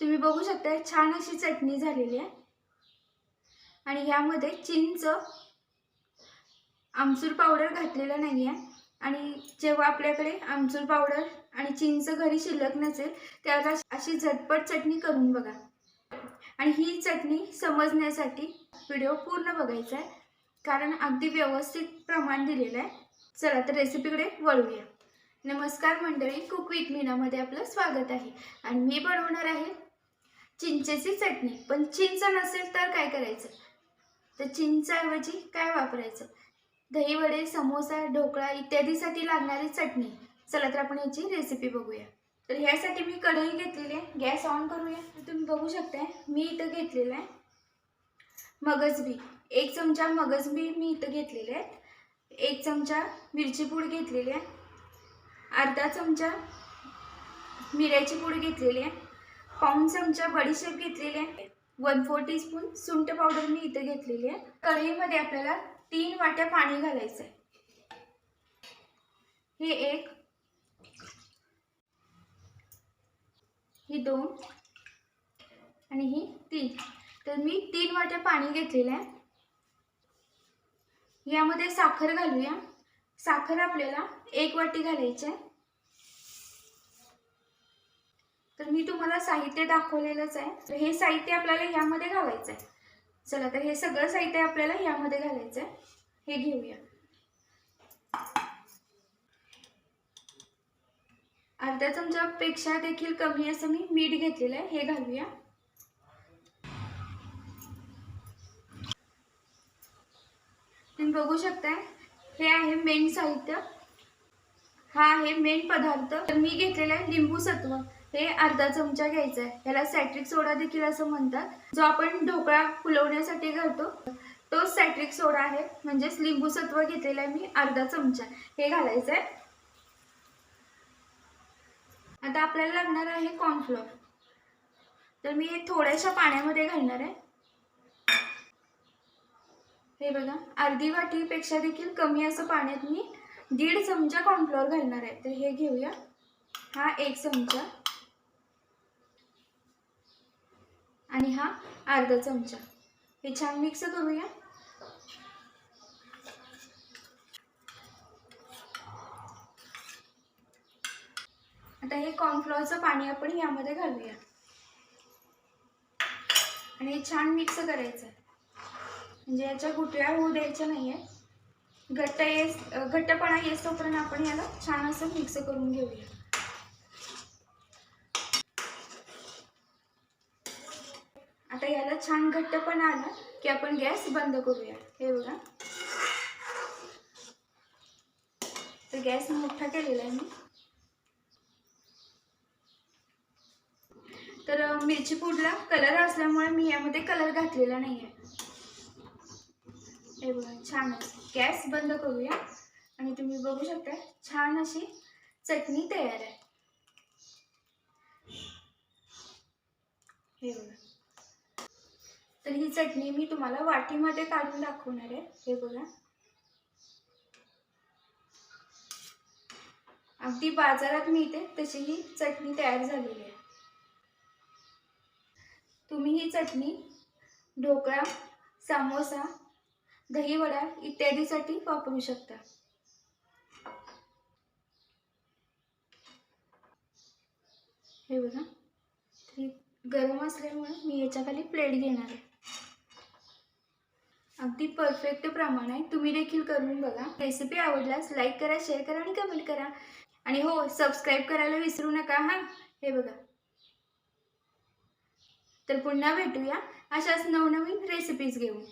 तुम्ही बघू शकता छान अशी चटणी झालेली आहे. आणि ह्यामध्ये चिंच आमचूर पावडर घातलेलं नाही आहे. आणि जेव्हा आपल्याकडे आमचूर पावडर आणि चिंच घरी शिल्लक नसेल त्यावेळेला अशी झटपट चटणी करून बघा. आणि ही चटणी समजण्यासाठी व्हिडिओ पूर्ण बघायचा आहे. कारण अगदी व्यवस्थित प्रमाण दिलेलं आहे. चला तर रेसिपीकडे वळूया. नमस्कार मंडळी कुक विथ मीनामध्ये आपलं स्वागत आहे. आणि मी बनवणार आहे चिंचेची चटणी. पण चिंच नसेल तर काय करायचं? तर चिंचाऐवजी काय वापरायचं? दहीवडे समोसा ढोकळा इत्यादीसाठी लागणारी चटणी. चला तर आपण याची रेसिपी बघूया. तर ह्यासाठी मी कढई घेतलेली आहे. गॅस ऑन करूया. तर तुम्ही बघू शकताय मी इथं घेतलेलं आहे. मगजबी एक चमचा मगजबी मी इथं घेतलेले आहेत. एक चमचा मिरची पूड घेतलेली आहे. अर्धा चमचा मिऱ्याची पूड घेतलेली आहे. पाऊण चमचा बडीशेप घेतलेली आहे. वन फोर टीस्पून सुंठ पावडर मी इथं घेतलेली आहे. कढईमध्ये आपल्याला तीन वाट्या पाणी घालायचं आहे. हे एक ही दोन आणि ही तीन. तर मी तीन वाट्या पाणी घेतलेलं आहे. यामध्ये साखर घालूया. साखर आपल्याला एक वाटी घालायची आहे. तर मी तुम्हाला साहित्य दाखवलेलंच आहे. तर हे साहित्य आपल्याला ह्यामध्ये घालायचं आहे चला तर हे सगळं साहित्य आपल्याला ह्यामध्ये घालायचं आहे हे घेऊया. अर्ध्या चमच्यापेक्षा देखील कमी असं मी मीठ घेतलेलं आहे. हे घालूया. तुम्ही बघू शकताय हे आहे मेन साहित्य. हा आहे मेन पदार्थ. तर मी घेतलेला आहे लिंबू सत्व. हे अर्धा चमचा घ्यायचा आहे. याला सॅट्रिक सोडा देखील असं म्हणतात. जो आपण ढोकळा फुलवण्यासाठी घालतो तो सॅट्रिक सोडा आहे. म्हणजेच लिंबू सत्व घेतलेला आहे मी अर्धा चमचा. हे घालायचं आहे. आता आपल्याला लागणार आहे कॉर्नफ्लोअर तर मी हे थोड्याशा पाण्यामध्ये घालणार आहे. हे बघा अर्धी वाटीपेक्षा देखील कमी असं पाण्यात मी दीड चमचा कॉर्नफ्लोअर घालणार आहे. तर हे घेऊया. हा एक चमचा. आणि हा अर्धा चमचा. हे छान मिक्स करूया. आता हे कॉर्नफ्लॉवरचं पाणी आपण यामध्ये घालूया. आणि हे छान मिक्स करायचं. म्हणजे याच्या गुटळ्या होऊ द्यायच्या नाही आहे घट्ट येस घट्टपणा येस तोपर्यंत आपण याला छान असं मिक्स करून घेऊया. आता याला छान घट्टपणा आलं की आपण गॅस बंद करूया. हे बघा. तर गॅस मोठा केलेला आहे मी. तर मिरची पूडला कलर असल्यामुळे मी यामध्ये कलर घातलेला नाही आहे हे बघा छान गॅस बंद करूया. आणि तुम्ही बघू शकता छान अशी चटणी तयार आहे. हे बघा. तर ही चटणी मी तुम्हाला वाटीमध्ये काढून दाखवणार आहे. हे बघा. अगदी बाजारात मिळते तशी ही चटणी तयार झालेली आहे. तुम्ही ही चटणी ढोकळा समोसा दहीवडा इत्यादीसाठी वापरू शकता. हे बघा. गरम असल्यामुळे मी याच्या खाली प्लेट घेणार आहे. अगदी परफेक्ट प्रमाण आहे तुम्ही देखील करून बघा. रेसिपी आवडल्यास लाईक करा शेअर करा आणि कमेंट करा. आणि हो सबस्क्राईब करायला विसरू नका हां? हे बघा. तर पुन्हा भेटूया अशाच नवनवीन रेसिपीज घेऊन.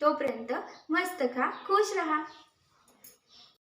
तोपर्यंत मस्त खा खुश रहा.